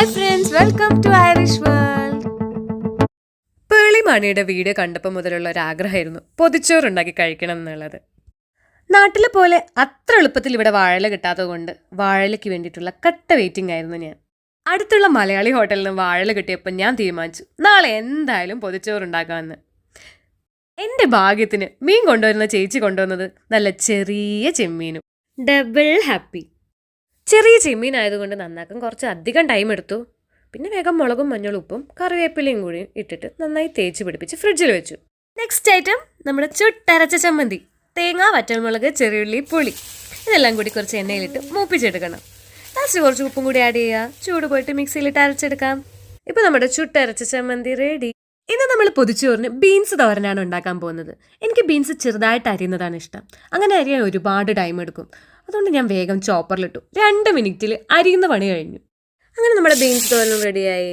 Hi friends welcome to Irish world പേളിമാണിയുടെ video കണ്ടപ്പോൾ മുതലുള്ള ഒരു ആഗ്രഹമായിരുന്നു പൊതിച്ചോറുണ്ടാക്കി കഴിക്കണം എന്നുള്ളത്. നാട്ടിലെ പോലെ അത്ര എളുപ്പത്തിൽ ഇവിടെ വാഴല കിട്ടാത്തത് കൊണ്ട് വാഴലയ്ക്ക് വേണ്ടിയിട്ടുള്ള കട്ട വെയിറ്റിംഗ് ആയിരുന്നു ഞാൻ. അടുത്തുള്ള മലയാളി ഹോട്ടലിൽ നിന്ന് വാഴല കിട്ടിയപ്പോൾ ഞാൻ തീരുമാനിച്ചു നാളെ എന്തായാലും പൊതിച്ചോറുണ്ടാക്കാമെന്ന്. എന്റെ ഭാഗ്യത്തിന് മീൻ കൊണ്ടുവരുന്ന ചേച്ചി കൊണ്ടുവന്നത് നല്ല ചെറിയ ചെമ്മീനും. ഡബിൾ ഹാപ്പി ചെറിയ ചെമ്മീൻ ആയതുകൊണ്ട് നന്നാക്കാൻ കുറച്ച് അധികം ടൈം എടുത്തു. പിന്നെ വേഗം മുളകും മഞ്ഞളും ഉപ്പും കറിവേപ്പിലയും കൂടി ഇട്ടിട്ട് നന്നായി തേച്ച് പിടിപ്പിച്ച് ഫ്രിഡ്ജിൽ വെച്ചു. നെക്സ്റ്റ് ഐറ്റം നമ്മുടെ ചുട്ടരച്ച ചമ്മന്തി തേങ്ങ വറ്റൽമുളക് ചെറിയുള്ളി പുളി. ഇതെല്ലാം കൂടി കുറച്ച് എണ്ണയിലിട്ട് മൂപ്പിച്ചെടുക്കണം. ലാസ്റ്റ് കുറച്ച് ഉപ്പും കൂടി ആഡ് ചെയ്യുക. ചൂട് പോയിട്ട് മിക്സിയിലിട്ട് അരച്ചെടുക്കാം. ഇപ്പൊ നമ്മുടെ ചുട്ടരച്ച ചമ്മന്തി റെഡി ഇന്ന് നമ്മൾ പൊതിച്ചോറിന് ബീൻസ് തോരനാണ് ഉണ്ടാക്കാൻ പോകുന്നത്. എനിക്ക് ബീൻസ് ചെറുതായിട്ട് അരിയുന്നതാണ് ഇഷ്ടം. അങ്ങനെ അരിയാൻ ഒരുപാട് ടൈം എടുക്കും. അതുകൊണ്ട് ഞാൻ വേഗം ചോപ്പറിലിട്ടു. രണ്ട് മിനിറ്റിൽ അരിയുന്ന പണി കഴിഞ്ഞു. അങ്ങനെ നമ്മുടെ ബീൻസ് തോരനും റെഡിയായി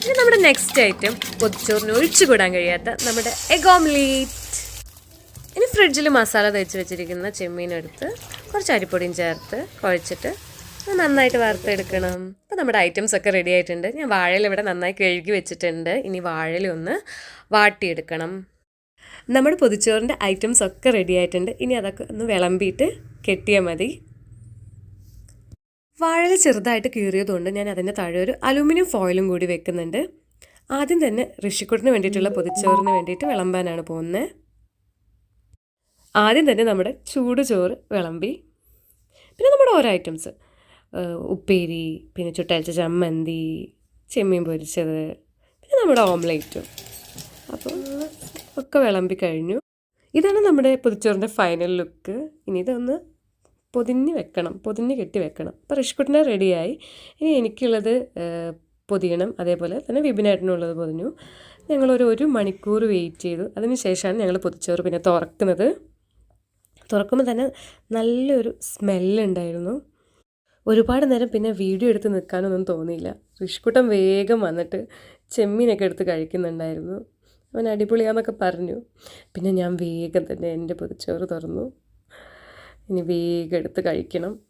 ഇനി നമ്മുടെ നെക്സ്റ്റ് ഐറ്റം പൊതിച്ചോറിന് ഒഴിച്ചുകൂടാൻ കഴിയാത്ത നമ്മുടെ എഗ് ഓംലേറ്റ് ഇനി ഫ്രിഡ്ജിൽ മസാല തേച്ച് വെച്ചിരിക്കുന്ന ചെമ്മീൻ എടുത്ത് കുറച്ച് അരിപ്പൊടിയും ചേർത്ത് കുഴച്ചിട്ട് നന്നായിട്ട് വറുത്തെടുക്കണം. അപ്പോൾ നമ്മുടെ ഐറ്റംസ് ഒക്കെ റെഡി ആയിട്ടുണ്ട്. ഞാൻ വാഴയിൽ ഇവിടെ നന്നായി കഴുകി വെച്ചിട്ടുണ്ട്. ഇനി വാഴയിൽ ഒന്ന് വാട്ടിയെടുക്കണം. നമ്മുടെ പൊതിച്ചോറിന്റെ ഐറ്റംസ് ഒക്കെ റെഡി ആയിട്ടുണ്ട്. ഇനി അതൊക്കെ ഒന്ന് വിളമ്പിയിട്ട് കെട്ടിയാൽ മതി. വാഴ ചെറുതായിട്ട് കീറിയതുകൊണ്ട് ഞാൻ അതിന്റെ താഴെ ഒരു അലുമിനിയം ഫോയിലും കൂടി വെക്കുന്നുണ്ട്. ആദ്യം തന്നെ ഋഷിക്കുട്ടിന് വേണ്ടിയിട്ടുള്ള പൊതിച്ചോറിന് വേണ്ടിയിട്ട് വിളമ്പാനാണ് പോകുന്നത് ആദ്യം തന്നെ നമ്മുടെ ചൂട് ചോറ് വിളമ്പി. പിന്നെ നമ്മുടെ ഓരോ ഐറ്റംസ്. ഉപ്പേരി പിന്നെ ചുട്ടാഴ്ച ചമ്മന്തി ചെമ്മീൻ പൊരിച്ചത് പിന്നെ നമ്മുടെ ഓംലേറ്റും. അപ്പോൾ ഒക്കെ വിളമ്പി കഴിഞ്ഞു. ഇതാണ് നമ്മുടെ പൊതിച്ചോറിന്റെ ഫൈനൽ ലുക്ക്. ഇനി ഇതൊന്ന് പൊതിഞ്ഞ് വെക്കണം പൊതിഞ്ഞ് കെട്ടി വെക്കണം. അപ്പോൾ റിഷ്കുട്ടിനെ റെഡിയായി. ഇനി എനിക്കുള്ളത് പൊതിയണം. അതേപോലെ തന്നെ വിപിനേട്ടനുള്ളത് പൊതിഞ്ഞു. ഞങ്ങളൊരു ഒരു മണിക്കൂർ വെയിറ്റ് ചെയ്തു. അതിന് ശേഷമാണ് ഞങ്ങൾ പൊതിച്ചോറ് പിന്നെ തുറക്കുന്നത്. തുറക്കുമ്പോൾ തന്നെ നല്ലൊരു സ്മെല്ലുണ്ടായിരുന്നു ഒരുപാട് നേരം പിന്നെ വീഡിയോ എടുത്ത് നിൽക്കാനൊന്നും തോന്നിയില്ല. റിഷ്കുട്ടം വേഗം വന്നിട്ട് ചെമ്മീനൊക്കെ എടുത്ത് കഴിക്കുന്നുണ്ടായിരുന്നു. അവൻ അടിപൊളിയാന്നൊക്കെ പറഞ്ഞു. പിന്നെ ഞാൻ വേഗം തന്നെ എന്റെ പൊതിച്ചോറ് തുറന്നു. ഇനി വേഗം എടുത്ത് കഴിക്കണം.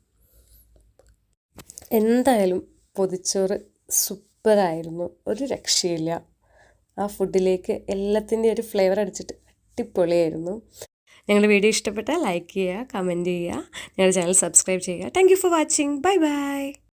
എന്തായാലും പൊതിച്ചോറ് സൂപ്പറായിരുന്നു. ഒരു രക്ഷയില്ല. ആ ഫുഡിലേക്ക് എല്ലാത്തിന്റെ ഒരു ഫ്ലേവർ അടിച്ചിട്ട് അടിപൊളിയായിരുന്നു. ഞങ്ങളുടെ വീഡിയോ ഇഷ്ടപ്പെട്ടാൽ ലൈക്ക് ചെയ്യുക കമന്റ് ചെയ്യുക ഞങ്ങളുടെ ചാനൽ സബ്സ്ക്രൈബ് ചെയ്യുക. Thank you for watching bye bye